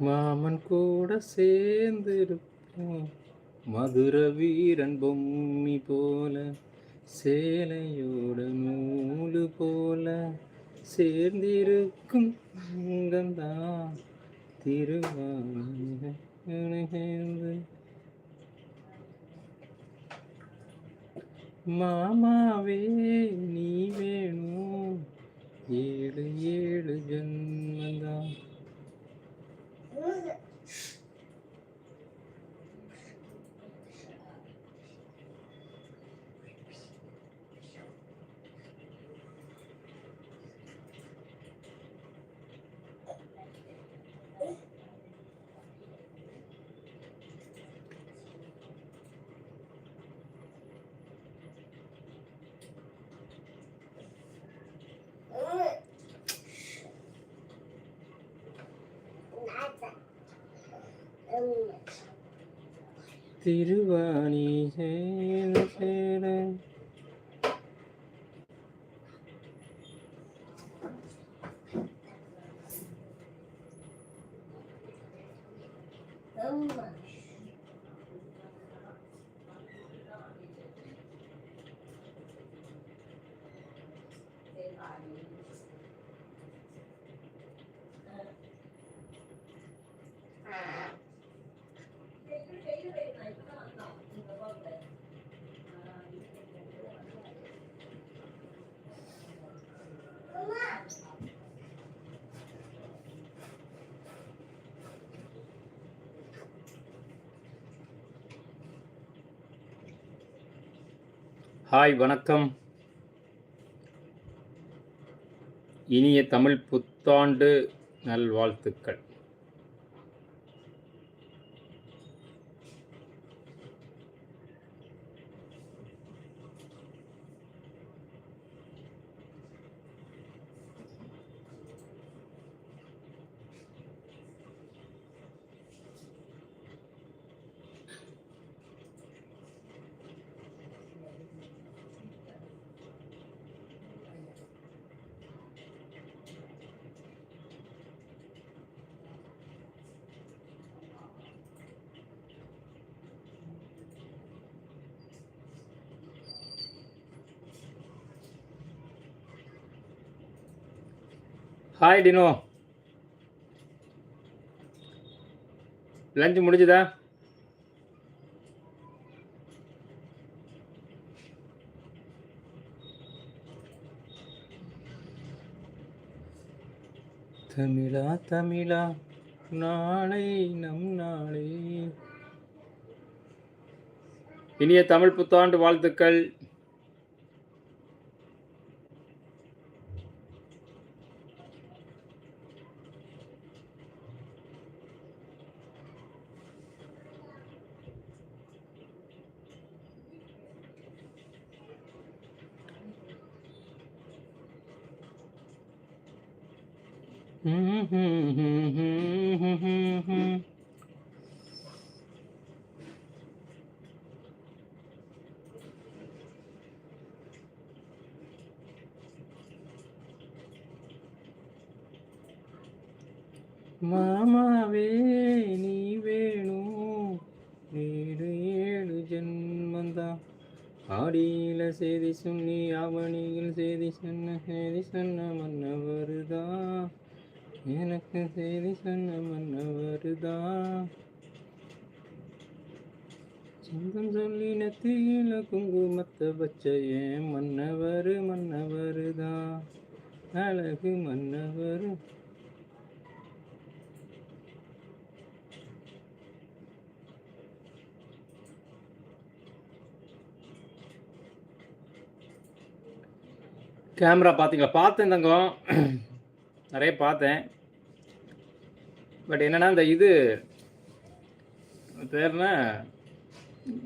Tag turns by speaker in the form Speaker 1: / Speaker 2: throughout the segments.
Speaker 1: மாமன் கூட சேர்ந்திருப்போம் மதுர வீரன் பொம்மி போல சேலையோட நூலு போல சேர்ந்திருக்கும் அங்கம்தான் திருவாரூர். மாமாவே நீ வேணும். ஏழு ஏழு ஜன்மந்தான். Where is it? திருவாணி Chera Chera Hi வணக்கம். இனிய தமிழ் புத்தாண்டு நல்வாழ்த்துக்கள். ஹாய் டினோ லஞ்ச் முடிஞ்சுதா? தமிழா தமிழா நாளை நம் நாளை. இனிய தமிழ் புத்தாண்டு வாழ்த்துக்கள். மாமாவே நீ வேணும் ஏழு ஏழு ஜென்மந்தான் ஆடியில செய்தி சொன்னி அவனியில் செய்தி சொன்ன செய்தி சொன்ன மன்னவருதா எனக்கு செய்தி சொன்ன மன்னவருதா. சொந்தம் சொல்லின நெத்தியில குங்குமத்தை வச்ச ஏன் மன்னவரு மன்னவருதா? அழகு மன்னவர். கேமரா பார்த்தீங்களா பார்த்தேன் தங்கம். நிறைய பார்த்தேன். பட் என்னன்னா இந்த இது பேர்னா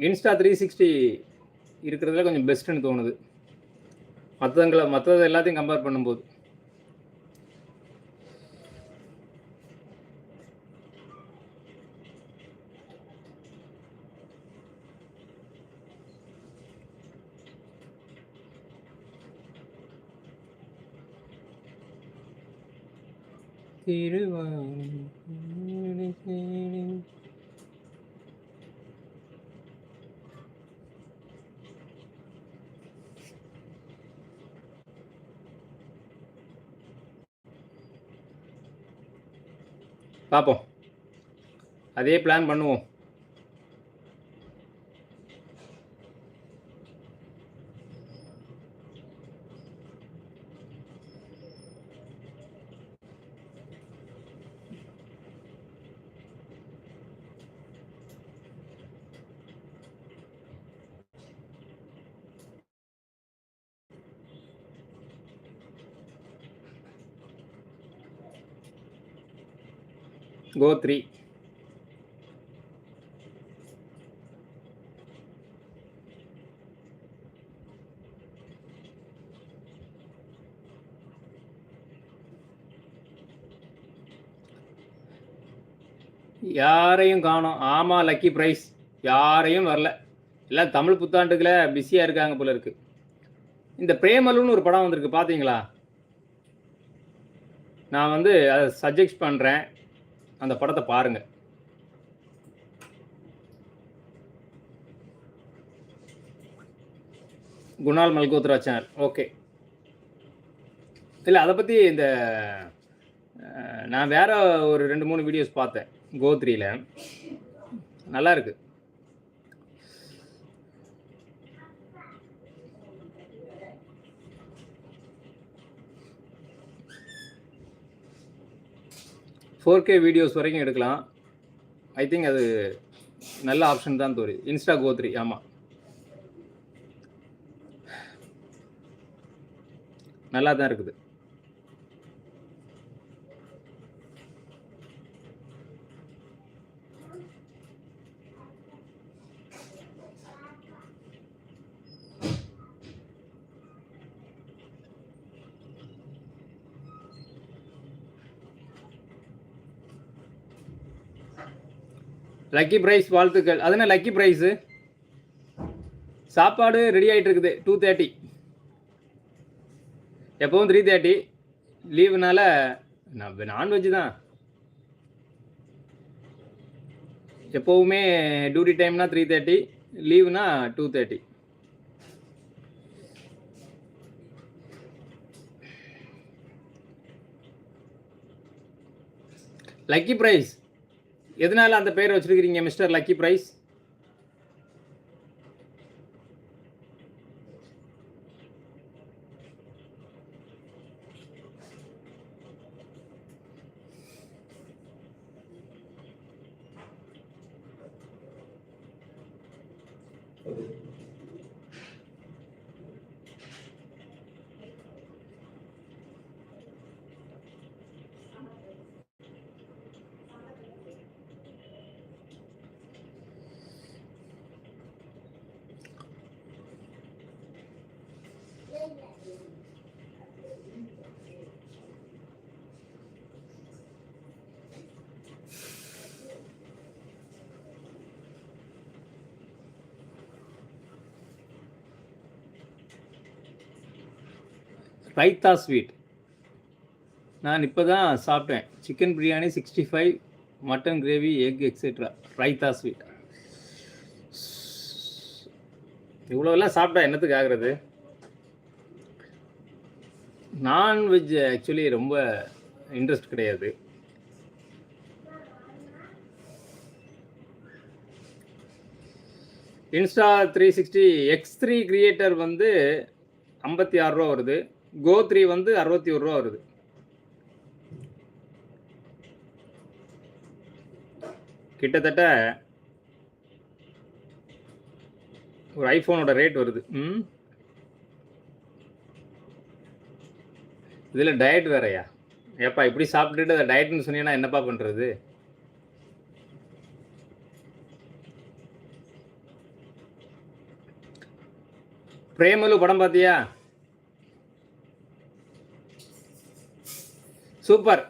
Speaker 1: இன்ஸ்டா த்ரீ சிக்ஸ்டி இருக்கிறதுல கொஞ்சம் பெஸ்ட்டுன்னு தோணுது. மற்றவங்களை மற்றது எல்லாத்தையும் கம்பேர் பண்ணும்போது. திருவாரூர். பார்ப்போம் அதே பிளான் பண்ணுவோம். கோ த்ரீ யாரையும் காணும். ஆமா லக்கி பிரைஸ் யாரையும் வரல. எல்லாம் தமிழ் புத்தாண்டுக்குள்ள பிஸியாக இருக்காங்க போல இருக்கு. இந்த பிரேமலுன்னு ஒரு படம் வந்திருக்கு பார்த்தீங்களா நான் வந்து அதை சஜெஸ்ட் பண்ணுறேன் அந்த படத்தை பாருங்க. குணால் மல்கோத்ரா சேனல் ஓகே இல்லை அதை பற்றி இந்த நான் வேற ஒரு ரெண்டு மூணு வீடியோஸ் பார்த்தேன் கோத்ரியில் நல்லா இருக்குது ஃபோர் கே வீடியோஸ் வரைக்கும் எடுக்கலாம். ஐ திங்க் அது நல்ல ஆப்ஷன் தான் தோறி இன்ஸ்டா கோத்ரி ஆமாம் நல்லா தான் இருக்குது. லக்கி பிரைஸ் வாழ்த்துக்கள். அது என்ன லக்கி ப்ரைஸு சாப்பாடு ரெடி ஆகிட்டு இருக்குது. டூ தேர்ட்டி எப்பவும் த்ரீ தேர்ட்டி லீவுனால நான்வெஜ் தான். எப்போவுமே டியூட்டி டைம்னா த்ரீ தேர்ட்டி லீவுனா டூ தேர்ட்டி லக்கி ப்ரைஸ் எதனால அந்த பேர் வச்சிருக்கிறீங்க mister lucky prize? Raita sweet நான் இப்போ தான் சாப்பிட்டேன். Chicken biryani sixty five mutton gravy egg extra raita sweet இவ்வளோலாம் சாப்பிட்டா என்னத்துக்கு ஆகுறது? நான்வெஜ் ஆக்சுவலி ரொம்ப இன்ட்ரெஸ்ட் கிடையாது. Insta three sixty X three creator வந்து ஐம்பத்தி ஆறுரூவா வருது. கோ த்ரீ வந்து அறுபத்தி ஒரு ரூபா வருது. கிட்டத்தட்ட ஒரு ஐஃபோனோட ரேட் வருது. ம்? இதில் டயட் வேறயா? ஏப்பா இப்படி சாப்பிட்டுட்டு அதை டயட்னு சொன்னீங்கன்னா என்னப்பா பண்ணுறது பிரேமலு படம் பார்த்தியா? சூப்பர்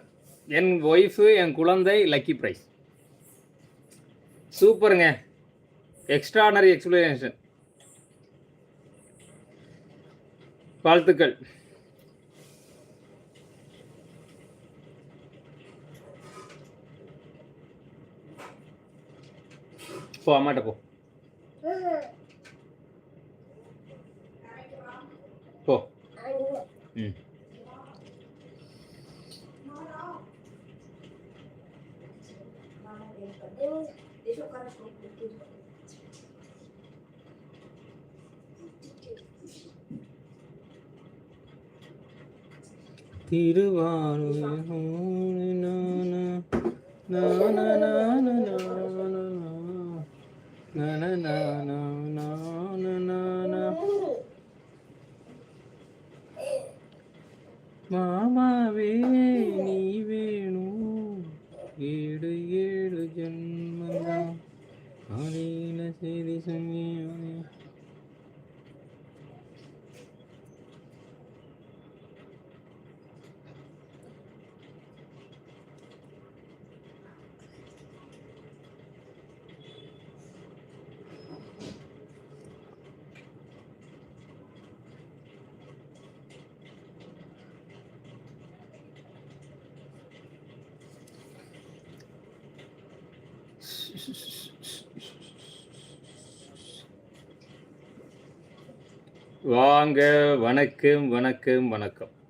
Speaker 1: என் ஒய்ஃப் என் குழந்தை லக்கி ப்ரைஸ் சூப்பருங்க எக்ஸ்ட்ரானரி எக்ஸ்பிளனேஷன் வாழ்த்துக்கள். போ அம்மாட்ட போ. திருவாரூர் வாங்க வணக்கம் வணக்கம் வணக்கம்.